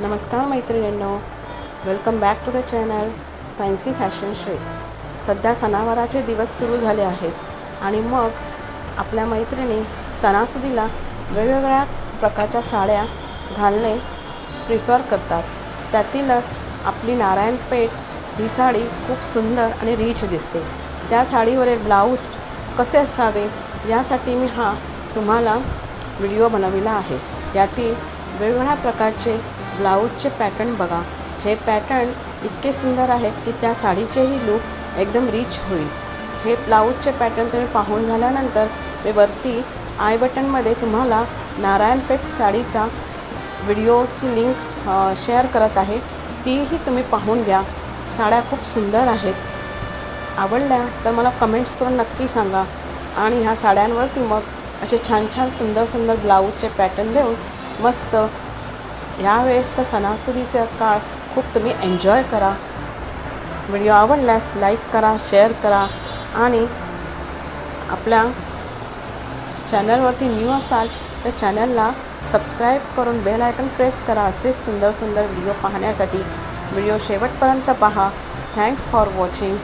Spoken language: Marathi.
नमस्कार मैत्रिणींनो welcome back to the channel fancy fashion Shri सध्या सणावाराचे दिवस सुरू झाले आहेत आणि मग आपल्या मैत्रिणी सणासुदीला वेगवेगळ्या प्रकारच्या साड्या घालणे प्रिफर करतात. त्यातीलच आपली नारायणपेठ ही साडी खूप सुंदर आणि रिच दिसते. त्या साडीवरील ब्लाऊज कसे असावे यासाठी मी हा तुम्हाला व्हिडिओ बनविला आहे. यातील वेगवेगळ्या प्रकारचे ब्लाऊजचे पॅटर्न बघा. हे पॅटर्न इतके सुंदर आहेत की त्या साडीचेही लूक एकदम रिच होईल. हे ब्लाऊजचे पॅटर्न तुम्ही पाहून झाल्यानंतर मी वरती आय बटनमध्ये तुम्हाला नारायणपेठ साडीचा व्हिडिओची लिंक शेअर करत आहे. तीही तुम्ही पाहून घ्या. साड्या खूप सुंदर आहेत. आवडल्या तर मला कमेंट्स करून नक्की सांगा. आणि ह्या साड्यांवरती मग असे छान छान सुंदर सुंदर ब्लाऊजचे पॅटर्न देऊन मस्त यावेळेसचा सणासुदीचा काळ खूप तुम्ही एन्जॉय करा. व्हिडिओ आवडल्यास लाईक करा शेअर करा आणि आपल्या चॅनलवरती न्यू असाल तर चॅनलला सबस्क्राईब करून बेल आयकन प्रेस करा. असे सुंदर सुंदर व्हिडिओ पाहण्यासाठी व्हिडिओ शेवटपर्यंत पहा. Thanks for watching